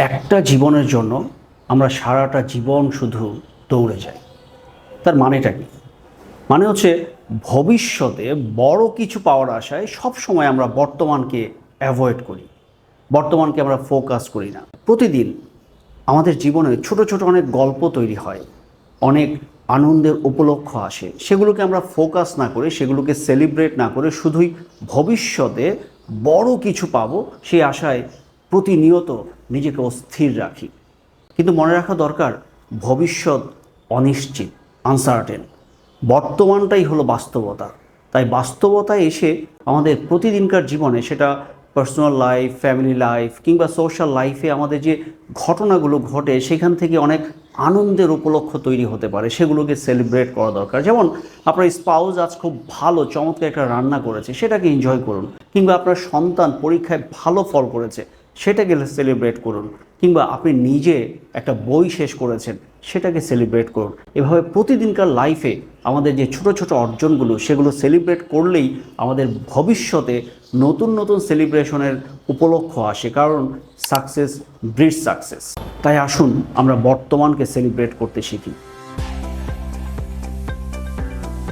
একটা জীবনের জন্য আমরা সারাটা জীবন শুধু দৌড়ে যাই। তার মানেটা কি? মানে হচ্ছে ভবিষ্যতে বড় কিছু পাওয়ার আশায় সব সময় আমরা বর্তমানকে অ্যাভয়েড করি। বর্তমানকে আমরা ফোকাস করি না। প্রতিদিন আমাদের জীবনে ছোট ছোট অনেক গল্প তৈরি হয়। অনেক আনন্দের উপলক্ষ আসে। সেগুলোকে আমরা ফোকাস না করে, সেগুলোকে সেলিব্রেট না করে শুধুই ভবিষ্যতে বড় কিছু পাবো সেই আশায় প্রতিনিয়ত নিজেকে অস্থির রাখি। কিন্তু মনে রাখা দরকার, ভবিষ্যৎ অনিশ্চিত আনসার্টেন বর্তমানটাই হলো বাস্তবতা। তাই বাস্তবতায় এসে আমাদের প্রতিদিনকার জীবনে সেটা পার্সোনাল লাইফ ফ্যামিলি লাইফ কিংবা সোশ্যাল লাইফে আমাদের যে ঘটনাগুলো ঘটে, সেখান থেকে অনেক আনন্দের উপলক্ষ তৈরি হতে পারে। সেগুলোকে সেলিব্রেট করা দরকার। যেমন, আপনার স্পাউস আজ খুব ভালো, চমৎকার একটা রান্না করেছে, সেটাকে এনজয় করুন। কিংবা আপনার সন্তান পরীক্ষায় ভালো ফল করেছে সেটাকে সেলিব্রেট করুন, কিংবা আপনি নিজে একটা বই শেষ করেছেন, সেটাকে সেলিব্রেট করুন। এভাবে প্রতিদিনকার লাইফে আমাদের যে ছোট ছোট অর্জনগুলো, সেগুলো সেলিব্রেট করলেই আমাদের ভবিষ্যতে নতুন নতুন সেলিব্রেশনের উপলক্ষ আসে, কারণ সাকসেস ব্রিড সাকসেস তাই আসুন, আমরা বর্তমানকে সেলিব্রেট করতে শিখি।